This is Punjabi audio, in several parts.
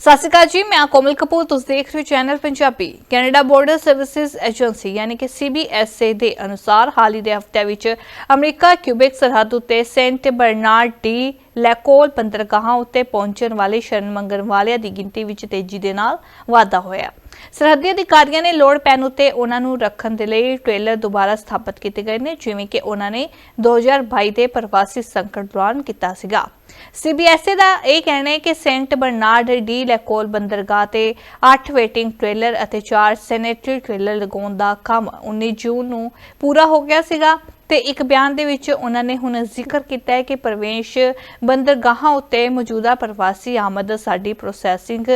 ਸਤਿ ਸ਼੍ਰੀ ਅਕਾਲ ਜੀ, ਮੈਂ ਕੋਮਲ ਕਪੂਰ, ਤੁਸੀਂ ਦੇਖ ਰਹੇ ਹੋ channel Punjabi. Canada border services agency ਯਾਨੀ ਕਿ ਸੀਬੀਐਸਏ ਦੇ ਅਨੁਸਾਰ ਹਾਲ ਹੀ ਦੇ ਹਫ਼ਤਿਆਂ ਵਿੱਚ ਅਮਰੀਕਾ ਕਿਊਬਿਕ ਸਰਹੱਦ ਉੱਤੇ ਸੈਂਟ ਬਰਨਾਰਡ ਡੀ ਲੈਕੋਲ ਪੰਦਰਗਾਹਾਂ ਉੱਤੇ ਪਹੁੰਚਣ ਵਾਲੇ ਸ਼ਰਨ ਮੰਗਣ ਵਾਲਿਆਂ ਦੀ ਗਿਣਤੀ ਵਿੱਚ ਤੇਜ਼ੀ ਦੇ ਨਾਲ ਵਾਧਾ ਹੋਇਆ। ਸਰਹੱਦੀ ਅਧਿਕਾਰੀਆਂ ਨੇ ਲੋੜ ਪੈਣ ਉੱਤੇ ਉਹਨਾਂ ਨੂੰ ਰੱਖਣ ਦੇ ਲਈ ਟ੍ਰੇਲਰ ਦੁਬਾਰਾ ਸਥਾਪਿਤ ਕੀਤੇ ਗਏ ਨੇ, ਜਿਵੇਂ ਕਿ ਉਹਨਾਂ ਨੇ 2022 ਦੇ ਪ੍ਰਵਾਸੀ ਸੰਕਟ ਦੌਰਾਨ ਕੀਤਾ ਸੀਗਾ। ਸੀਬੀਐਸਏ ਦਾ ਇਹ ਕਹਿਣਾ ਹੈ ਕਿ ਸੈਂਟ ਬਰਨਾਰਡ ਡੀ ਲੈਕੋਲ ਬੰਦਰਗਾਹ ਤੇ 8 ਵੇਟਿੰਗ ਟ੍ਰੇਲਰ ਅਤੇ 4 ਸੈਨੇਟਰੀ ਟ੍ਰੇਲਰ ਲਗਾਉਣ ਦਾ ਕੰਮ 19 ਜੂਨ ਨੂੰ ਪੂਰਾ ਹੋ ਗਿਆ ਸੀਗਾ ਤੇ ਇੱਕ ਬਿਆਨ ਦੇ ਵਿੱਚ ਉਹਨਾਂ ਨੇ ਹੁਣ ਜ਼ਿਕਰ ਕੀਤਾ ਹੈ ਕਿ ਪ੍ਰਵੇਸ਼ ਬੰਦਰਗਾਹਾਂ ਉੱਤੇ ਮੌਜੂਦਾ ਪ੍ਰਵਾਸੀ ਆਮਦ ਸਾਡੀ ਪ੍ਰੋਸੈਸਿੰਗ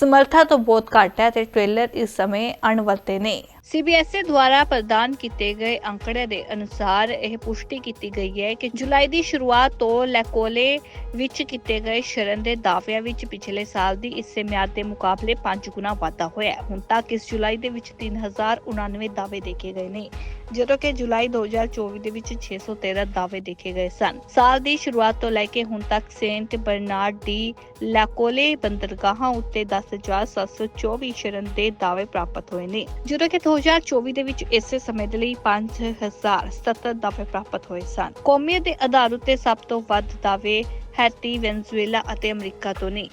ਸਮਰੱਥਾ ਤੋਂ ਬਹੁਤ ਘੱਟ ਹੈ ਤੇ ਟ੍ਰੇਲਰ ਇਸ ਸਮੇਂ ਅਣਵਰਤੇ ਨੇ। ਸੀਬੀਐਸਈ ਦੁਆਰਾ ਪ੍ਰਦਾਨ ਕੀਤੇ ਗਏ ਅੰਕੜੇ ਦੇ ਅਨੁਸਾਰ ਇਹ ਪੁਸ਼ਟੀ ਕੀਤੀ ਗਈ ਹੈ ਕਿ ਜੁਲਾਈ ਦੀ ਸ਼ੁਰੂਆਤ ਤੋਂ ਲੈਕੋਲੇ ਵਿੱਚ ਕੀਤੇ ਗਏ ਸ਼ਰਨ ਦੇ ਦਾਅਵਿਆਂ ਵਿੱਚ ਪਿਛਲੇ ਸਾਲ ਦੀ ਇਸੇ ਮਿਆਦ ਦੇ ਮੁਕਾਬਲੇ 5 ਗੁਣਾ ਵਾਧਾ ਹੋਇਆ ਹੈ। ਹੁਣ ਤੱਕ ਇਸ ਜੁਲਾਈ ਦੇ ਵਿੱਚ 3099 ਦਾਅਵੇ ਦੇਖੇ ਗਏ ਨੇ, ਜਦੋਂ ਕਿ ਜੁਲਾਈ 2024 ਦੇ ਵਿੱਚ 613 ਦਾਅਵੇ ਦੇਖੇ ਗਏ ਸਨ। ਸਾਲ ਦੀ ਸ਼ੁਰੂਆਤ ਤੋਂ ਲੈ ਕੇ ਹੁਣ ਤੱਕ ਸੇਂਟ ਬਰਨਾਰਡ ਦੀ ਲੈਕੋਲੇ ਬੰਦਰਗਾਹਾਂ ਉੱਤੇ 10724 ਸ਼ਰਨ ਦੇ ਦਾਅਵੇ ਪ੍ਰਾਪਤ ਹੋਏ ਨੇ, ਜਦੋਂ ਕਿ 2024 ਦੇ ਵਿੱਚ ਇਸੇ ਸਮੇਂ ਦੇ ਲਈ 5077 ਦਾਅਵੇ ਪ੍ਰਾਪਤ ਹੋਏ ਸਨ। ਕੌਮੀਅਤ ਦੇ ਆਧਾਰ ਉੱਤੇ ਸਭ ਤੋਂ ਵੱਧ ਦਾਅਵੇ ਹੈਤੀ ਵੈਨਜ਼ੂਏਲਾ ਅਤੇ ਅਮਰੀਕਾ ਤੋਂ ਨੇ।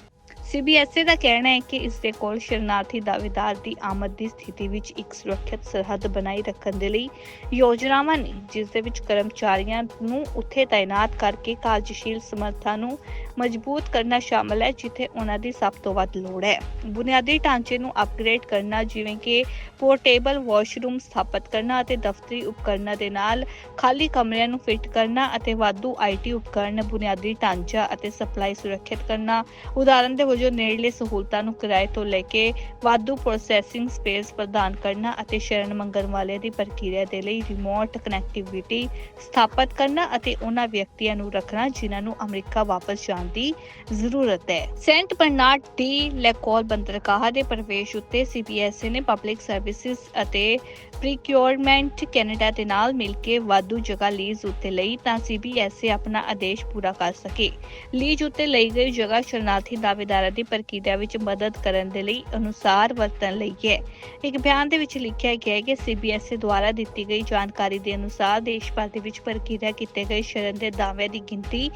ਸੀਬੀਐਸਈ ਦਾ ਕਹਿਣਾ ਹੈ ਕਿ ਇਸ ਦੇ ਕੋਲ ਸ਼ਰਨਾਰਥੀ ਦਾਅਵੇਦਾਰ ਦੀ ਆਮਦ ਦੀ ਸਥਿਤੀ ਵਿੱਚ ਇੱਕ ਸੁਰੱਖਿਅਤ ਸਰਹੱਦ ਬਣਾਈ ਰੱਖਣ ਦੇ ਲਈ ਯੋਜਨਾਵਾਂ ਨੇ, ਜਿਸ ਦੇ ਵਿੱਚ ਕਰਮਚਾਰੀਆਂ ਨੂੰ ਉੱਥੇ ਤਾਇਨਾਤ ਕਰਕੇ ਕਾਰਜਸ਼ੀਲ ਸਮਰੱਥਾ ਨੂੰ ਮਜ਼ਬੂਤ ਕਰਨਾ ਸ਼ਾਮਲ ਹੈ, ਜਿੱਥੇ ਉਹਨਾਂ ਦੀ ਸਭ ਤੋਂ ਵੱਧ ਲੋੜ ਹੈ। ਬੁਨਿਆਦੀ ਢਾਂਚੇ ਨੂੰ ਅਪਗ੍ਰੇਡ ਕਰਨਾ, ਜਿਵੇਂ ਕਿ ਪੋਰਟੇਬਲ ਵਾਸ਼ਰੂਮ ਸਥਾਪਿਤ ਕਰਨਾ ਅਤੇ ਦਫ਼ਤਰੀ ਉਪਕਰਨਾਂ ਦੇ ਨਾਲ ਖਾਲੀ ਕਮਰਿਆਂ ਨੂੰ ਫਿੱਟ ਕਰਨਾ ਅਤੇ ਵਾਧੂ ਆਈਟੀ ਉਪਕਰਨ, ਬੁਨਿਆਦੀ ਢਾਂਚਾ ਅਤੇ ਸਪਲਾਈ ਸੁਰੱਖਿਅਤ ਕਰਨਾ। ਉਦਾਹਰਨ ਦੇ ਵਜੋਂ ਨੇੜਲੇ ਸਹੂਲਤਾਂ ਨੂੰ ਕਿਰਾਏ ਤੋਂ ਲੈ ਕੇ ਵਾਧੂ ਪ੍ਰੋਸੈਸਿੰਗ ਸਪੇਸ ਪ੍ਰਦਾਨ ਕਰਨਾ ਅਤੇ ਸ਼ਰਨ ਮੰਗਣ ਵਾਲਿਆਂ ਦੀ ਪ੍ਰਕਿਰਿਆ ਦੇ ਲਈ ਰਿਮੋਟ ਕਨੈਕਟੀਵਿਟੀ ਸਥਾਪਿਤ ਕਰਨਾ ਅਤੇ ਉਹਨਾਂ ਵਿਅਕਤੀਆਂ ਨੂੰ ਰੱਖਣਾ ਜਿਨ੍ਹਾਂ ਨੂੰ ਅਮਰੀਕਾ ਵਾਪਸ ਜਾਣ ਦੀ ਜ਼ਰੂਰਤ ਹੈ। ਸੈਂਟ ਬਰਨਾਰਡ ਡੀ ਲੈਕੋਲ ਬੰਦਰਗਾਹ ਦੇ ਪ੍ਰਵੇਸ਼ ਉੱਤੇ ਸੀਬੀਐਸਈ ਨੇ ਪਬਲਿਕ ਸਰਵਿਸਿਜ਼ ਅਤੇ ਪ੍ਰੀਕਿਉਰਮੈਂਟ ਕੈਨੇਡਾ ਦੇ ਨਾਲ ਮਿਲ ਕੇ ਵਾਧੂ ਜਗ੍ਹਾ ਲੀਜ਼ ਉੱਤੇ ਲਈ ਤਾਂ ਸੀਬੀਐਸਈ ਆਪਣਾ ਆਦੇਸ਼ ਪੂਰਾ ਕਰ ਸਕੇ। ਲੀਜ਼ ਉੱਤੇ ਲਈ ਗਈ ਜਗ੍ਹਾ ਸ਼ਰਨਾਰਥੀ ਦਾਅਵੇਦਾਰਾਂ ਦੀ ਪ੍ਰਕਿਰਿਆ ਵਿੱਚ ਮਦਦ ਕਰਨ ਦੇ ਲਈ ਅਨੁਸਾਰ ਵਰਤਣ ਲਈ ਹੈ। ਇੱਕ ਬਿਆਨ ਦੇ ਵਿੱਚ ਲਿਖਿਆ ਗਿਆ ਹੈ ਕਿ ਸੀਬੀਐਸਈ ਦੁਆਰਾ ਦਿੱਤੀ ਗਈ ਜਾਣਕਾਰੀ ਦੇ ਅਨੁਸਾਰ ਦੇਸ਼ ਭਰ ਦੇ ਵਿੱਚ ਪ੍ਰਕਿਰਿਆ ਕੀਤੇ ਗਏ ਸ਼ਰਨ ਦੇ ਦਾਅਵਿਆਂ ਦੀ ਗਿਣਤੀ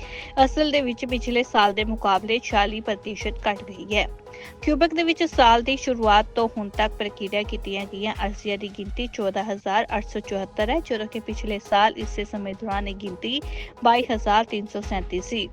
ਅਸਲ ਦੇ ਵਿੱਚ ਪਿਛਲੇ ਸਾਲ ਦੇ ਮੁਕਾਬਲੇ 40% ਘਟ ਗਈ ਹੈ। ਕਿਊਬਿਕ ਦੇ ਵਿੱਚ ਸਾਲ ਦੀ ਸ਼ੁਰੂਆਤ ਤੋਂ ਹੁਣ ਤੱਕ ਪ੍ਰਕਿਰਿਆ ਕੀਤੀਆਂ ਗਈਆਂ ਅਰਜ਼ੀਆਂ ਦੀ ਗਿਣਤੀ 14874 ਹੈ, ਜਦੋਂ ਕਿ ਪਿਛਲੇ ਸਾਲ ਇਸੇ ਸਮੇਂ ਦੌਰਾਨ ਇਹ ਗਿਣਤੀ 22337 ਸੀ।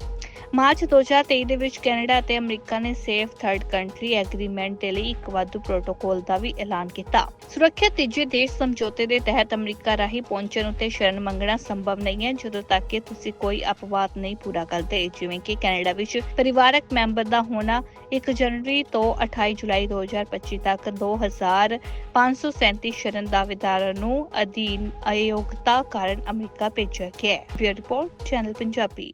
ਮਾਰਚ 2023 ਦੇ ਵਿੱਚ ਕੈਨੇਡਾ ਅਤੇ ਅਮਰੀਕਾ ਨੇ ਸੇਫ ਥਰਡ ਕੰਟਰੀ ਐਗਰੀਮੈਂਟ ਦੇ ਲਈ ਇੱਕ ਵਾਧੂ ਪ੍ਰੋਟੋਕੋਲ ਦਾ ਵੀ ਐਲਾਨ ਕੀਤਾ। ਸੁਰੱਖਿਅਤ ਤੀਜੇ ਦੇਸ਼ ਸਮਝੌਤੇ ਦੇ ਤਹਿਤ ਅਮਰੀਕਾ ਰਾਹੀਂ ਪਹੁੰਚਣ ਉੱਤੇ ਸ਼ਰਨ ਮੰਗਣਾ ਸੰਭਵ ਨਹੀਂ ਹੈ, ਜਦੋਂ ਤੱਕ ਕਿ ਤੁਸੀਂ ਕੋਈ ਅਪਵਾਦ ਨਹੀਂ ਪੂਰਾ ਕਰਦੇ। ਜਿਵੇਂ ਕਿ ਕੈਨੇਡਾ ਵਿੱਚ ਪਰਿਵਾਰਕ ਮੈਂਬਰ ਦਾ ਹੋਣਾ 1 ਜਨਵਰੀ ਤੋਂ 28 ਜੁਲਾਈ 2025 ਤੱਕ 2537 ਸ਼ਰਨ ਦਾਅਵੇਦਾਰਾਂ ਨੂੰ ਅਧੀਨ ਅਯੋਗਤਾ ਕਾਰਨ ਅਮਰੀਕਾ ਭੇਜਿਆ ਗਿਆ ਹੈ। Report, channel Punjabi.